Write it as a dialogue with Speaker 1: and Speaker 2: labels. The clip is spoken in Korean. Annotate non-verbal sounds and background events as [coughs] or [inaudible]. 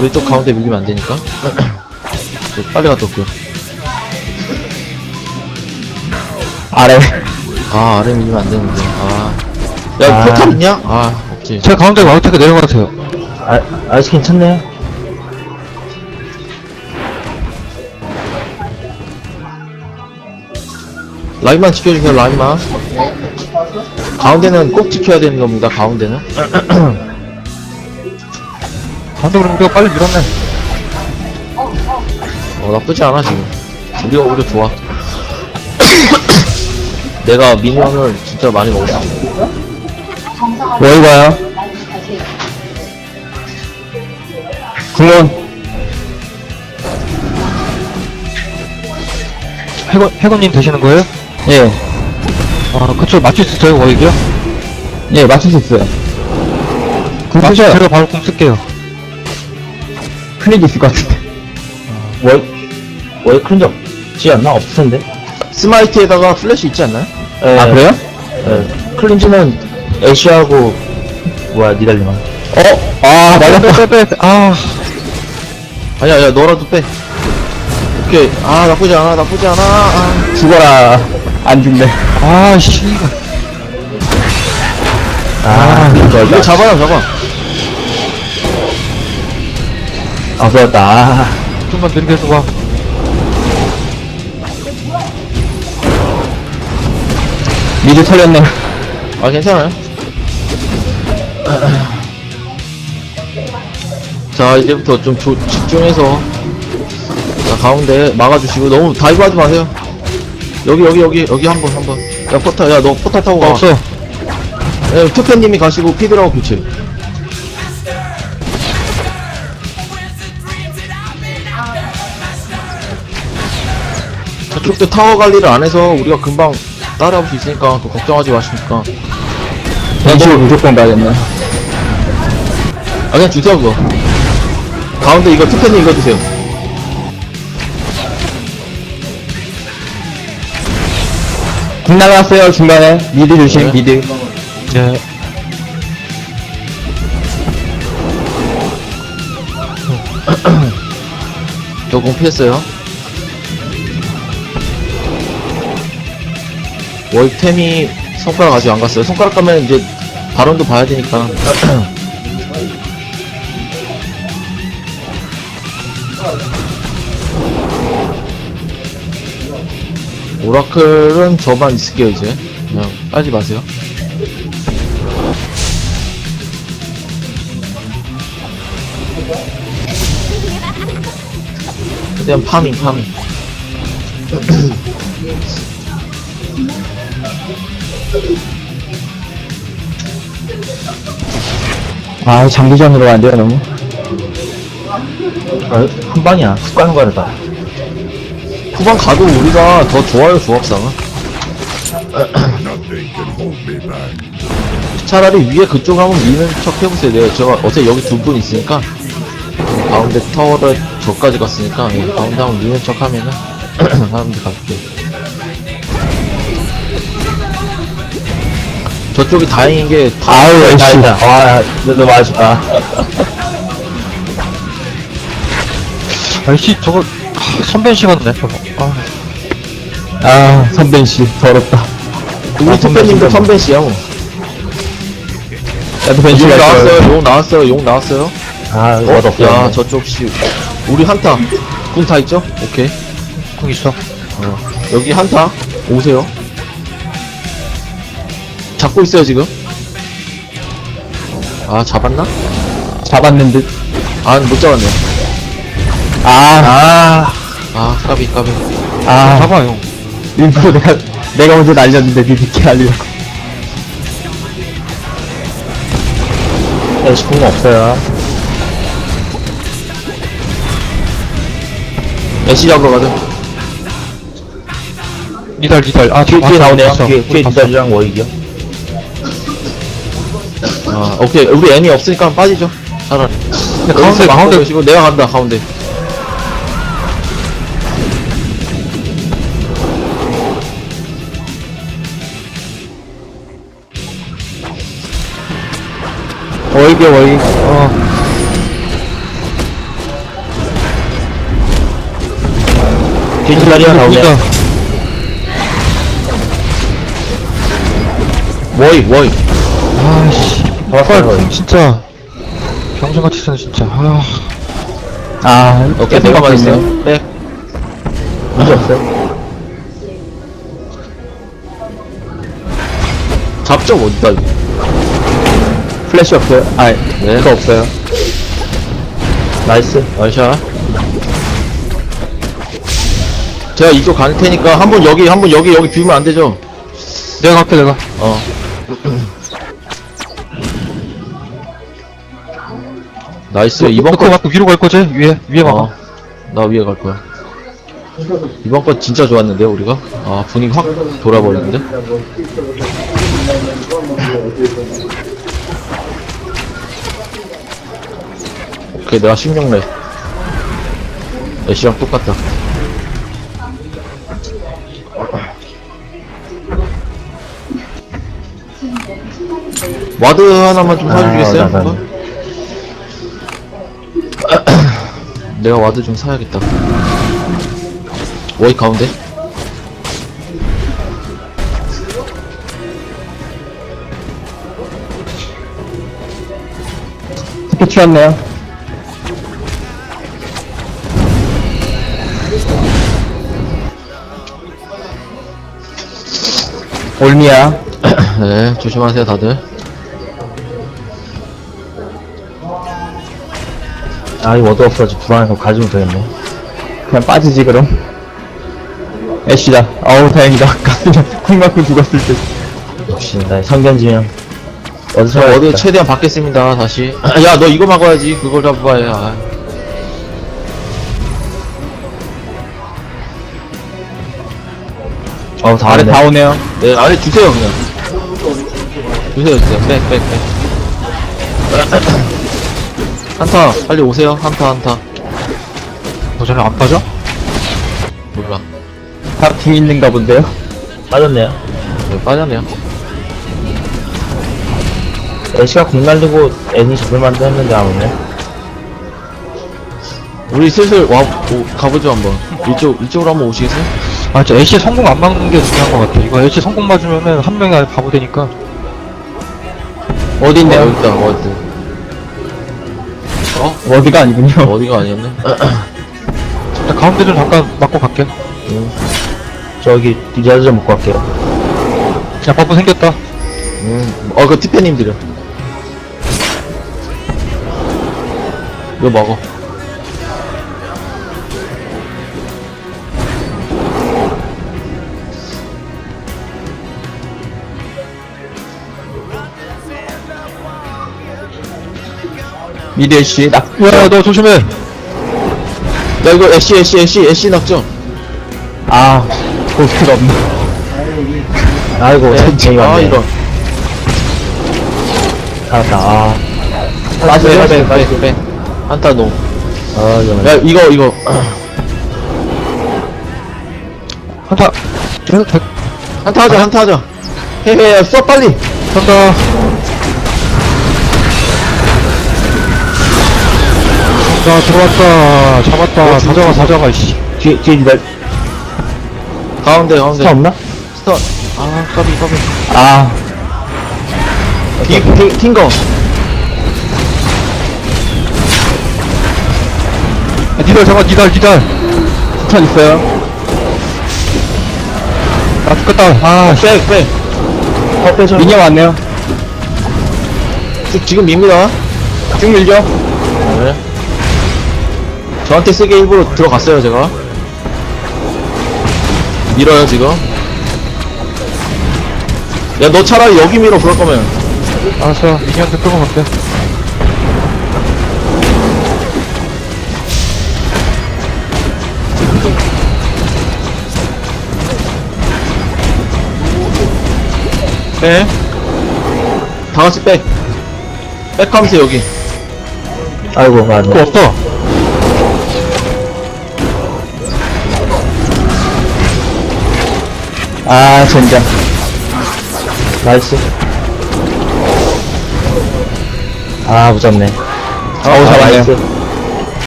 Speaker 1: 우리 또 가운데 밀리면 안 되니까. 저 빨리 갔다 올게요.
Speaker 2: 아래.
Speaker 1: 아, 아래 밀리면 안 되는데. 아. 야,
Speaker 2: 아.
Speaker 1: 포탑 있냐? 아, 없지.
Speaker 3: 제 가운데 마우테크 내려가세요.
Speaker 2: 아, 아이스 괜찮네.
Speaker 1: 라인만 지켜주세요, 라인만. 가운데는 꼭 지켜야 되는 겁니다, 가운데는. [clears throat]
Speaker 3: 그럼 우리가 빨리 밀었네.
Speaker 1: 어, 나쁘지 않아, 지금. 우리가 오히려 좋아. [coughs] 내가 미니언을 진짜 많이 먹었어.
Speaker 2: 뭘 가요? 궁원.
Speaker 3: 해건, 해건님 되시는 거예요?
Speaker 2: 예.
Speaker 3: 아, 그쵸. 맞출 수 있어요, 워익이요?
Speaker 2: 예, 맞출 수 있어요. 궁
Speaker 3: 맞,
Speaker 2: 쓰셔요.
Speaker 3: 제가 바로 공 쓸게요.
Speaker 2: 클릭 있을 것 같은데. 월, 월 클릭 없지 않나? 없을 텐데.
Speaker 1: 스마이트에다가 플래시 있지 않나요?
Speaker 2: 아, 그래요? 예. 클린즈는 애쉬하고, 뭐야, 니달리만. 어? 아,
Speaker 3: 빼, 빼, 빼. 아,
Speaker 1: 아니야, 아니야, 너라도 빼. 오케이. 아, 나쁘지 않아, 나쁘지 않아. 아.
Speaker 2: 죽어라. 안 죽네.
Speaker 3: 아, 씨.
Speaker 2: 아,
Speaker 1: 이거 잡아요, 잡아.
Speaker 2: 아, 좋았다. 아,
Speaker 3: 좀만 느리게 해서 와.
Speaker 2: 미드 털렸네.
Speaker 1: 아, 괜찮아요. 자, 이제부터 좀 조- 집중해서. 자, 가운데 막아주시고, 너무 다이브 하지 마세요. 여기, 여기, 여기, 여기 한 번, 한 번. 야, 포타, 야, 너 포타 타고 가.
Speaker 3: 없어.
Speaker 1: 야, 투표님이 가시고, 피드라고 교체. 저쪽도 타워 관리를 안 해서 우리가 금방 따라올 수 있으니까 또 걱정하지 마시니까.
Speaker 2: 벤시를 무조건 가야겠네.
Speaker 1: 아 그냥 주세요 그거 가운데 이거 투표님 이거 주세요
Speaker 2: 궁 날라왔어요, 중간에. 미드 조심,
Speaker 1: 네.
Speaker 2: 미드.
Speaker 3: 네. [clears throat]
Speaker 1: 저공 피했어요 월템이 손가락 아직 안 갔어요. 손가락 가면 이제 발언도 봐야 되니까. [clears throat] 오라클은 저만 있을게요 이제. 그냥 빠지 마세요. 최대한 파밍 파밍
Speaker 2: 아, 장기전으로 안 돼요, 너무. 아, 한 방이야. 훅 가는 거다.
Speaker 1: 후반 가도 우리가 더 좋아요 조합상은
Speaker 4: Nothing can hold me back.
Speaker 1: 차라리 위에 그쪽 한번 미는 척 해보세요 내가 제가 어차피 여기 두 분 있으니까 가운데 타워를 저까지 갔으니까 예, 가운데 한번 미는 척 하면은 [clears throat] 사람들 갈게 저쪽이 다행인 게
Speaker 2: 아유,
Speaker 1: 타워가
Speaker 2: 애쉬.
Speaker 1: 다행이다.
Speaker 2: 아, 너도 맞았다.
Speaker 3: 아이씨, 저거, 아, 선변 시간네, 저거. 아,
Speaker 2: 아, 선벤씨. 더럽다.
Speaker 1: 우리 투표님도 선배 씨야 뭐
Speaker 2: 나도
Speaker 1: 용
Speaker 2: 벤씨가
Speaker 1: 나왔어요 용 나왔어요 용 나왔어요
Speaker 2: 아,
Speaker 1: 어?
Speaker 2: 맛없어.
Speaker 1: 야 저쪽 씨 우리 한타 궁다 있죠? 오케이
Speaker 3: 궁 있어.
Speaker 1: 어, 여기 한타 오세요. 잡고 있어요 지금. 아 잡았나?
Speaker 2: 잡았는 듯.
Speaker 1: 아 못 잡았네.
Speaker 2: 아,
Speaker 1: 아 까비 까비.
Speaker 2: 아.
Speaker 3: 잡아요.
Speaker 2: 일부러 내가, 내가 먼저 날렸는데, 니 늦게 날리려고. 애쉬 궁 없어요.
Speaker 1: 애쉬 잡으러 가자.
Speaker 3: 니달, 니달. 아,
Speaker 2: 뒤에,
Speaker 3: 아,
Speaker 2: 뒤에 나오네요. 뒤에. 니달이랑 워익이요.
Speaker 1: 아, 오케이. 우리 애니 없으니까 빠지죠. 차라리.
Speaker 3: 가운데, 가운데
Speaker 1: 보시고 내가 간다, 가운데.
Speaker 2: 월계, 월계.
Speaker 3: 어.
Speaker 2: 빈질라리아 나오네.
Speaker 3: 그러니까.
Speaker 1: 워이, 워이.
Speaker 3: 아씨.
Speaker 2: 거의.
Speaker 3: 헐, 진짜. 병신같이 쓰네, 진짜. 아.
Speaker 2: 아,
Speaker 1: 오케이 내가
Speaker 2: 있네요.
Speaker 1: 맞았어요 백
Speaker 2: 문제 없어요.
Speaker 1: 잡점 어디다 이거
Speaker 2: 플래시 없어요. 아,
Speaker 1: 네.
Speaker 2: 그거 없어요. 나이스.
Speaker 1: 와이샷 제가 이쪽 갈 테니까 한 번 여기 한 번 여기 여기 비우면 안 되죠
Speaker 3: 내가 갈게, 내가.
Speaker 1: 어 나이스 이번 거거
Speaker 3: 갖고 위로 갈 거지? 위에, 위에 막아.
Speaker 1: 어, 나 위에 갈 거야. 이번 건 진짜 좋았는데 우리가 아 분위기 확 돌아버리는데 오케이 내가 16렙 애쉬랑 똑같다 와드 하나만 좀 사주시겠어요?
Speaker 2: 아,
Speaker 1: 내가 와드 좀 사야겠다 워이 가운데
Speaker 2: 스피 튀었네요. 올미야. [clears throat]
Speaker 1: 네 조심하세요 다들
Speaker 2: 아, 이거 어디 없어지 불안해서 가지면 되겠네. 그냥 빠지지, 그럼. 애쉬다. 아우, 다행이다. [laughs] 가슴에 쿵 맞고 죽었을 때. 역시, 나의 성견지명. 어디서
Speaker 1: 저 워드 최대한 받겠습니다 다시 [laughs] 야 너 이거 막아야지 그걸 잡아야 아.
Speaker 2: 어, 다
Speaker 1: 아래
Speaker 2: 왔네.
Speaker 1: 다 오네요 네 아래 주세요 그냥 주세요 주세요 빽빽빽 한타 빨리 오세요 한타 한타
Speaker 3: 너 전에 안 빠져?
Speaker 1: 몰라
Speaker 2: 다궁 있는가 본데요? 빠졌네요.
Speaker 1: 네, 빠졌네요
Speaker 2: 애쉬가 궁 날리고 애니 잡을 만도 했는데 안 오네.
Speaker 1: 우리 슬슬 와 오, 가보죠 한번 이쪽 이쪽으로 한번 오시겠어요?
Speaker 3: 아, 진짜 애쉬 성공 안 막는 게 중요한 것 같아. 이거 애쉬 성공 맞으면은 한 명이 바보 되니까.
Speaker 2: 어디
Speaker 1: 어, 여기 있다 워드 어?
Speaker 2: 어디가 아니군요.
Speaker 1: 어디가 아니었네
Speaker 3: 일단 가운데 좀 잠깐 막고 갈게.
Speaker 2: 저기 디자즈 좀 먹고 갈게요.
Speaker 3: 야, 바보 생겼다.
Speaker 1: 음, 어, 그 티페님 드려. 이거 먹어.
Speaker 2: 미드 애쉬 낙.
Speaker 3: 야, 너 조심해.
Speaker 1: 야, 이거 애쉬, 애쉬, 애쉬, 애쉬 낙점.
Speaker 2: 아, 고스트가 없네. 아이고, 천천히
Speaker 1: 아,
Speaker 2: 왔네.
Speaker 1: 이런.
Speaker 2: 알았다, 아.
Speaker 1: 빼, 빼,
Speaker 2: 빠져,
Speaker 1: 빼, 빼. 한타 노.
Speaker 2: 아, 이거.
Speaker 1: 야, 이거, 이거.
Speaker 3: 한타. 계속 대,
Speaker 1: 한타 하자, 한타 하자. 헤헤, 써, 빨리.
Speaker 3: 간다. 자, 들어왔다. 잡았다. 다 잡아, 다 잡아, 이씨.
Speaker 2: 뒤에, 뒤에 기다려.
Speaker 1: 가운데, 가운데.
Speaker 2: 스타 없나?
Speaker 1: 스턴. 아, 까비, 까비.
Speaker 2: 아,
Speaker 1: 디, 디, 팅거.
Speaker 3: 야, 니달 잡아, 니달, 니달.
Speaker 2: 스탄 있어요.
Speaker 3: 아, 죽겠다. 아, 씨.
Speaker 1: 빼, 빼.
Speaker 2: 어, 빼줘. 미녀 왔네요.
Speaker 1: 쭉, 지금 밉니다.
Speaker 2: 쭉 밀죠.
Speaker 1: 네. 저한테 쓰게 일부러 들어갔어요, 제가. 밀어요, 지금. 야, 너 차라리 여기 밀어, 그럴 거면.
Speaker 3: 알았어. 미니한테 끌고 갈게.
Speaker 1: 빼. 다 같이 빼. 백하면서 여기.
Speaker 2: 아이고, 맞네.
Speaker 3: 그거 없어.
Speaker 2: 아, 젠장. 나이스. 아, 무섭네.
Speaker 1: 아,
Speaker 2: 오,
Speaker 1: 잡았네요.
Speaker 2: 나이스.